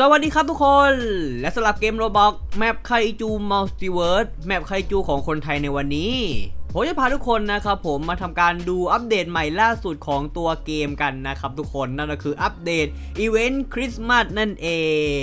สวัสดีครับทุกคน และสำหรับเกมโรบอกแมปไคจูมัลติเวิร์สแมปไคจูของคนไทยในวันนี้ ผมจะพาทุกคนนะครับผมมาทำการดูอัปเดตใหม่ล่าสุดของตัวเกมกันนะครับทุกคนนั่นก็คืออัปเดตอีเวนต์คริสต์มาสนั่นเอ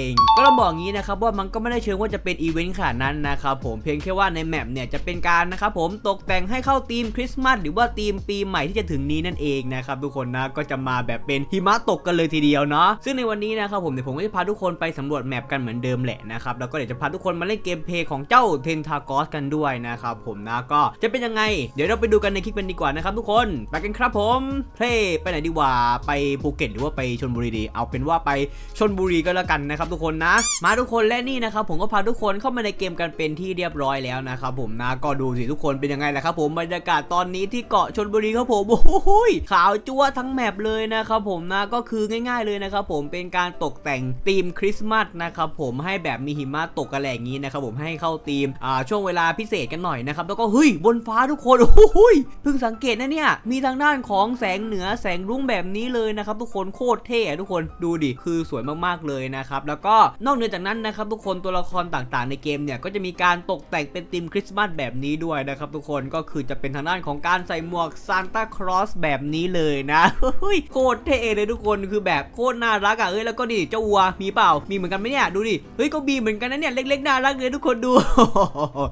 ง ก็ต้องบอกงี้นะครับว่ามันก็ไม่ได้เชิงว่าจะเป็นอีเวนต์ขนาดนั้นนะครับผมเพียงแค่ว่าในแมปเนี่ยจะเป็นการนะครับผมตกแต่งให้เข้าธีมคริสต์มาสหรือว่าธีมปีใหม่ที่จะถึงนี้นั่นเองนะครับทุกคนนะก็จะมาแบบเป็นหิมะตกกันเลยทีเดียวเนาะซึ่งในวันนี้นะครับผมเดี๋ยวผมก็จะพาทุกคนไปสำรวจแมปกันเหมือนเดิมแหละนะครับแล้วก็เดี๋ยวจะพาทุกคนมาเล่นเกมเพย์ของเจ้าเทนทากอสกันด้วยนะครับผมนะก็จะเป็นยังไงเดี๋ยวเราไปดูกันในคลิปกันดีกว่านะครับทุกคนไปกันครับผมเพลไปไหนดีกว่าไปภูเก็ตหรือว่าไปชลบุรีดี เอาเป็นว่าไปชลบุรีก็แล้วกันนะครับทุกคนนะ มาทุกคนและนี่นะครับผมก็พาทุกคนเข้ามาในเกมกันเป็นที่เรียบร้อยแล้วนะครับผมนะก็ดูสิทุกคนเป็นยังไงล่ะครับผมบรรยากาศตอนนี้ที่เกาะชลบุรีครับผมโอ้โหยขาวจั๊วทั้งแมปเลยนะครับผมนะก็คือง่าย ๆเลยนะครับผมเป็นการตกแต่งธีมคริสต์มาสนะครับผมให้แบบมีหิมะตกกระแหลงนี้นะครับผมให้เข้าธีมอ่าช่วงเวลาพิเศษกันหน่อยนะครับแล้วก็เฮ้ยบนฟ้าทุทุกคนโอ้โหยเพิ่งสังเกตนะเนี่ย มีทางด้านของแสงเหนือแสงรุ้งแบบนี้เลยนะครับทุกคนโคตรเท่ทุกคนดูดิคือสวยมากๆเลยนะครับแล้วก็นอกเหนือจากนั้นนะครับทุกคนตัวละครต่างๆ ในเกมเนี่ยก็จะมีการตกแต่งเป็นธีมคริสต์มาสแบบนี้ด้วยนะครับทุกคนก็คือจะเป็นทางด้านของการใส่หมวกซานตาครอสแบบนี้เลยนะเฮ้ยโคตรเท่เลยทุกคนคือแบบโคตรน่ารักอะเอ้ยแล้วก็ดิเจ้าวัวมีเปล่ามีเหมือนกันไหมเนี่ยดูดิเฮ้ยก็มีเหมือนกันนะเนี่ยเล็กๆน่ารักเลยทุกคนดู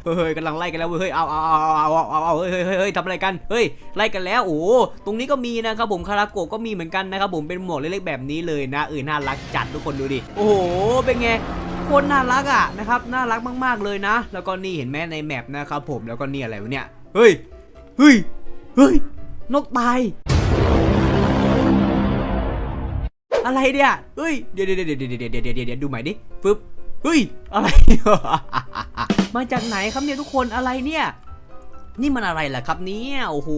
เฮ้ยกำลังไล่กันแล้วเว้ยเฮ้ยเอาเอาเอาเอาเอาเฮ้ยเฮ้ยเฮ้ยทำอะไรกันเฮ้ยไล่กันแล้วโอ้ตรงนี้ก็มีนะครับผมคาราโกะก็มีเหมือนกันนะครับผมเป็นหมวกเล็กๆแบบนี้เลยนะเออน่ารักจัดทุกคนดูดิโอ้โหเป็นไงคนน่ารักอะนะครับน่ารักมากๆเลยนะ แล้วก็นี่เห็นแม่ในแมปนะครับผมแล้วก็นี่อะไรวะเนี่ยเฮ้ยเฮ้ยเฮ้ยนกตายอะไรเนี่ยเฮ้ยเดี๋ยวเดี๋ยวเดี๋ยวเดี๋ยวเดี๋ยวเดี๋ยวดูใหม่ดิปึ๊บเฮ้ยอะไร มาจากไหนครับเนี่ยทุกคนอะไรเนี่ย นี่มันอะไรล่ะครับเนี่ยโอ้โห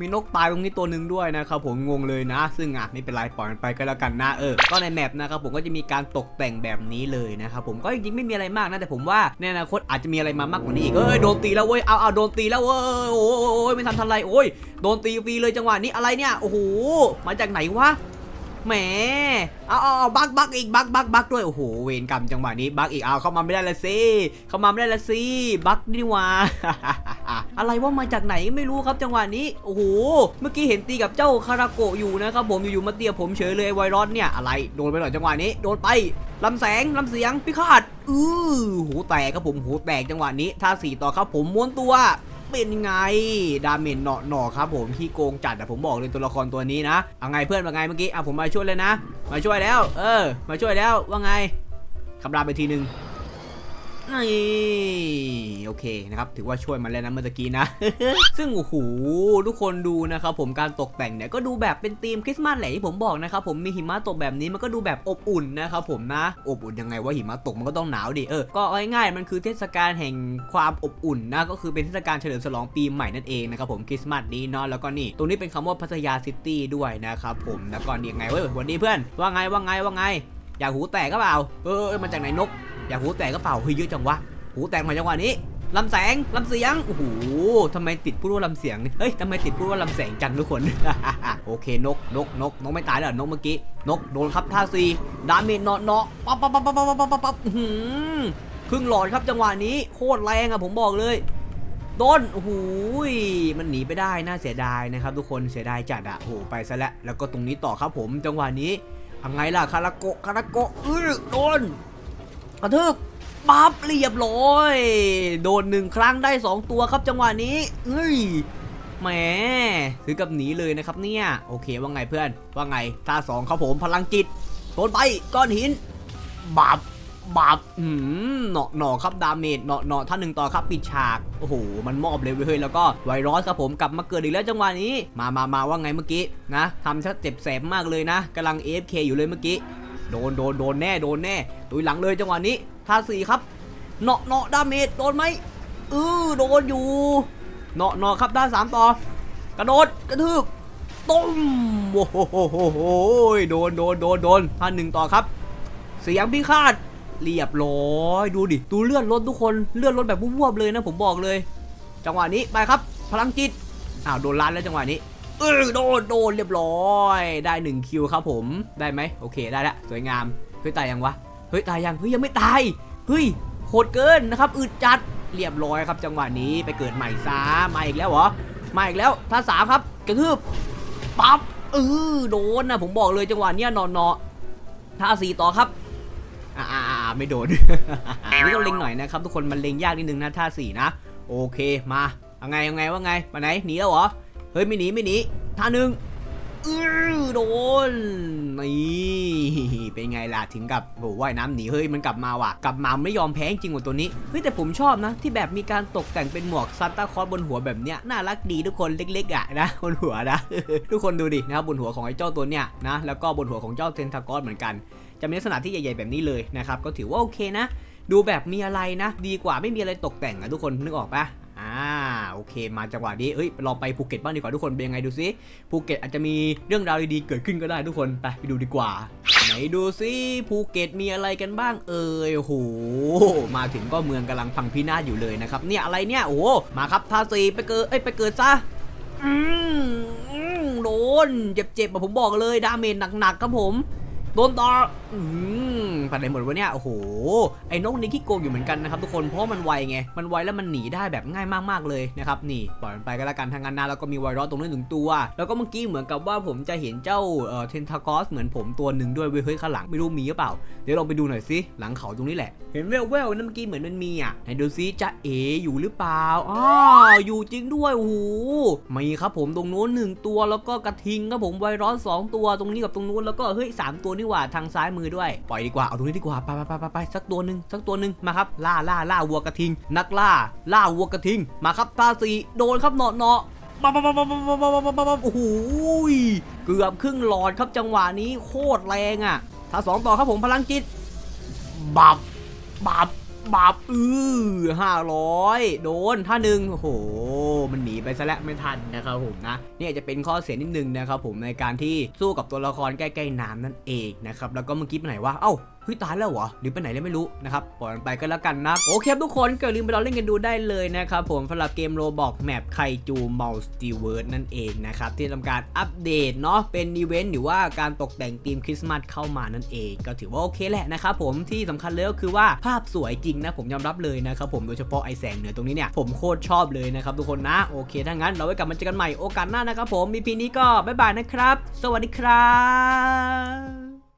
มีนกตายตรงนี้ตัวหนึ่งด้วยนะครับผมงงเลยนะ ซึ่งอะไม่เป็นไรปล่อยมันไปก็แล้วกันนะเออก็ในแมปนะครับผมก็จะมีการตกแต่งแบบนี้เลยนะครับผมก็จริงๆไม่มีอะไรมากนะแต่ผมว่าในอนาคตอาจจะมีอะไรมามากกว่านี้อีกเอ้ยโดนตีแล้วเว้ยเอาเอาโดนตีแล้วเว้ยโอ้ยไม่ทันทันไรโอ้ยโดนตีฟรีเลยจังหวะนี้อะไรเนี่ยโอ้โหมาจากไหนวะ แหมเอาเอาบักบักอีกบักบักบักด้วยโอ้โหเวรกรรมจังหวะนี้บักอีกเอาเข้ามาไม่ได้ละสิเข้ามาไม่ได้ละสิบักนี่ว่าอะไรว่ามาจากไหนไม่รู้ครับจังหวะนี้โอ้โหเมื่อกี้เห็นตีกับเจ้าคาราโกะอยู่นะครับผมอยู่ๆมาเตียผมเฉยเลยไอไวรอสเนี่ยอะไรโดนไปหน่อยจังหวะนี้โดนไปลำแสงลำเสียงพิฆาตอือหูแตกครับผมหูแตกจังหวะนี้ท่าสี่ต่อครับผมม้วนตัว เป็นไง ดาเมจเนาะเนอครับผมที่โกงจัดอะผมบอกเลยตัวละครตัวนี้นะ เอาไงเพื่อนว่าไงเมื่อกี้อะผมมาช่วยเลยนะ มาช่วยแล้ว เออ มาช่วยแล้วว่าไงคำรามไปทีหนึ่ง โอเคนะครับถือว่าช่วยมาแล้วนะเมื่อกี้นะ ซึ่งโอ้โหทุกคนดูนะครับผมการตกแต่งเนี่ยก็ดูแบบเป็นธีมคริสต์มาสแหละที่ผมบอกนะครับผมมีหิมะตกแบบนี้มันก็ดูแบบอบอุ่นนะครับผมนะ อบอุ่นยังไงว่าหิมะตกมันก็ต้องหนาวดิเออก็ง่ายๆมันคือเทศกาลแห่งความอบอุ่นนะก็คือเป็นเทศกาลเฉลิมฉลองปีใหม่นั่นเองนะครับผมคริสต์มาสนี้เนาะแล้วก็นี่ตรงนี้เป็นคำว่าพัทยาซิตี้ด้วยนะครับผมแล้วก็นี่ยังไงเว้ยวันนี้เพื่อนว่าไงว่าไงว่าไงอยากหูแตกก็เปล่าเออเออมาจากไหนนก อย่าหูแตกก็เป่าเฮ้ยเยอะจังวะหูแตกมาจังหวะนี้ลำแสงลำเสียงโอ้โหทำไมติดพูดว่าลำเสียงเฮ้ยทำไมติดพูดว่าลำแสงจังทุกคน โอเคนกนกนกนกไม่ตายแล้วนกเมื่อกี้นกโดนครับท่าซีดาเมจเนาะเนาะปั๊บปั๊บปั๊บปั๊บปั๊บปั๊บปั๊บครึ่งหลอดครับจังหวะนี้โคตรแรงอะผมบอกเลยโดนหูยมันหนีไปได้น่าเสียดายนะครับ ทุกคนเสียดายจัดอะโอ้ไปซะแล้วแล้วก็ตรงนี้ต่อครับผมจังหวะนี้ยังไงล่ะคาราโกคาราโกเออโดน กระทืบปั๊บเรียบร้อย โดนหนึ่งครั้งได้ 2 ตัวครับจังหวะนี้เอ้ยแหมถึงกับหนีเลยนะครับเนี่ย โอเคว่าไงเพื่อน ว่าไงท่าสองครับผมพลังจิตโดนไปก้อนหินบาบบาบอืมเนาะเนาะครับดาเมจเนาะเนาะท่านหนึ่งต่อครับปิดฉาก โอ้โห มันมอบเลยเว้ยแล้วก็ไวรัสครับผมกลับมาเกิดอีกแล้วจังหวะนี้ มามามาว่าไงเมื่อกี้นะทำชัดเจ็บแสบมากเลยนะกำลัง AFK อยู่เลยเมื่อกี้ โดนโดนโดนแน่โดนแน่ตุยหลังเลยจังหวะนี้ท่าสี่ครับเนาะเนาะดาเมจโดนไหมเออโดนอยู่เนาะเนาะครับด้านสามต่อกระโดดกระทืบตุ้มโอ้โหโหโหโหโดนโดนโดนโดนท่านหนึ่งต่อครับ เสียงพิฆาตเรียบร้อยดูดิดูเลื่อนรถทุกคนเลื่อนรถแบบวุบๆเลยนะผมบอกเลย จังหวะนี้ไปครับ พลังจิตอ้าวโดนลัดแล้วจังหวะนี้ เออโดนโดนเรียบร้อย ได้หนึ่งคิวครับผมได้ไหมโอเคได้ล้วสวยงามเฮ้ยตายยังวะเฮ้ยตายยังเฮ้ยยังไม่ตายเฮ้ยโหดเกินนะครับอึดจัดเรียบร้อยครับ จังหวะนี้ไปเกิดใหม่ซะมาอีกแล้วเหรอมาอีกแล้วท่าสามครับกระทืบปั๊บเออโดนนะผมบอกเลยจังหวะเนี้ยนอนเนาะท่าสี่ต่อครับอ่าอ่าอ่าไม่โดนนี่ต้องเล็งหน่อยนะครับ ทุกคนมันเล็งยากนิดนึงนะท่าสี่นะโอเคมาเอาไงเอาไงว่าไงมาไหนหนีแล้วเหรอ เฮ้ยไม่หนีไม่หนีท่าหนึ่งอือโดนนี่เป็นไงล่ะถึงกับโอ้ว่ายน้ำหนีเฮ้ยมันกลับมาว่ะ กลับมาไม่ยอมแพ้จริงว่ะตัวนี้เฮ้ยแต่ผมชอบนะ ที่แบบมีการตกแต่งเป็นหมวกซานต้าคอสบนหัวแบบเนี้ยน่ารักดีทุกคนเล็กๆอะนะบนหัวนะทุกคนดูดินะครับบนหัวของไอ้เจ้าตัวเนี้ยนะแล้วก็บนหัวของเจ้าเทนทากอสเหมือนกัน จะมีลักษณะที่ใหญ่ๆแบบนี้เลยนะครับก็ถือว่าโอเคนะ ดูแบบมีอะไรนะ ดีกว่าไม่มีอะไรตกแต่งอะทุกคนนึกออกปะ โอเค มาจังหวะนี้เอ้ยลองไปภูเก็ตบ้างดีกว่าทุกคนเป็นยังไงดูซิภูเก็ตอาจจะมีเรื่องราวดีๆเกิดขึ้นก็ได้ทุกคนไปไปดูดีกว่าไหนดูซิภูเก็ตมีอะไรกันบ้างเอ่ยโหมาถึงก็เมืองกำลังพังพินาศอยู่เลยนะครับเนี่ยอะไรเนี่ยโอ้โหมาครับทาสีไปเกิดเอ้ยไปเกิดซะอืมโดนเจ็บๆอะผมบอกเลยดาเมจหนักๆครับผมโดนต่ออืมผ่านไหนหมดวะเนี่ย โอ้โห ไอ้นกนี่ขี้โกงอยู่เหมือนกันนะครับทุกคน เพราะมันไวไง มันไวแล้วมันหนีได้แบบง่ายมากๆเลยนะครับ นี่ ปล่อยมันไปก็แล้วกันทางงานนาแล้วก็มีไวรัสตรงนี้หนึ่งตัว แล้วก็เมื่อกี้เหมือนกับว่าผมจะเห็นเจ้าเอ่อเทนทากอสเหมือนผมตัวหนึ่งด้วยเว้ยเฮ้ยข้างหลังไม่รู้มีหรือเปล่า เดี๋ยวลองไปดูหน่อยสิ หลังเขาตรงนี้แหละ เห็นแววๆนั่นเมื่อกี้เหมือนมันมีอะ ไหนดูซิจะเออยู่หรือเปล่าอ้าวอยู่จริงด้วยโอ้โหมีครับผมตรงนู้นหนึ่งตัว แล้วก็กระทิงครับผมไวรัสสองตัวตรงนี้กับตรงนู้นแล้วก็เฮ้ยสามตัวนี่หว่าทางซ้ายมือด้วย ปล่อยดีกว่า เอาตรงนี้ดีกว่า ไปไปไปไปไปสักตัวหนึ่งสักตัวหนึ่งมาครับ ล่าล่าล่าวัวกระทิง นักล่า ล่าวัวกระทิง มาครับตาสีโดนครับเนาะเนาะมาบปั๊บปั๊บปั๊บปั๊บปั๊บโอ้โหเกือบครึ่งหลอดครับจังหวะนี้โคตรแรงอะถ้าสองต่อครับผมพลังจิต บับ บับ บับอือห้าร้อยโดนท่าหนึ่งโอ้โห มันหนีไปซะแล้วไม่ทันนะครับผมนะเนี่ยจะเป็นข้อเสียนิดนึงนะครับผมในการที่สู้กับตัวละครใกล้ๆน้ำนั่นเองนะครับแล้วก็เมื่อกี้ไปไหนว่าเอ้า ฮ้ยตายแล้วเหรอหรือไปไหนแล้วไม่รู้นะครับปล่อยมันไปก็แล้วกันนะโอเคครับทุกคนเก็อย่าลืมไปลองเล่นกันดูได้เลยนะครับผมสำหรับเกมโรบอกแมปไคจูมัลสติเวิร์ดนั่นเองนะครับที่ทำการอัปเดตเนาะเป็นอีเวนต์หรือว่าการตกแต่งธีมคริสต์มาสเข้ามานั่นเอง ก็ถือว่าโอเคแหละนะครับผมที่สำคัญเลยก็คือว่าภาพสวยจริงนะผมยอมรับเลยนะครับผมโดยเฉพาะไอแสงเหนือตรงนี้เนี่ยผมโคตรชอบเลยนะครับทุกคนนะโอเคถ้างั้นเราไว้กลับมาเจอกันใหม่โอกาสหน้านะครับผมมีพีนี้ก็บ๊ายบายนะครับ สวัสดีครับ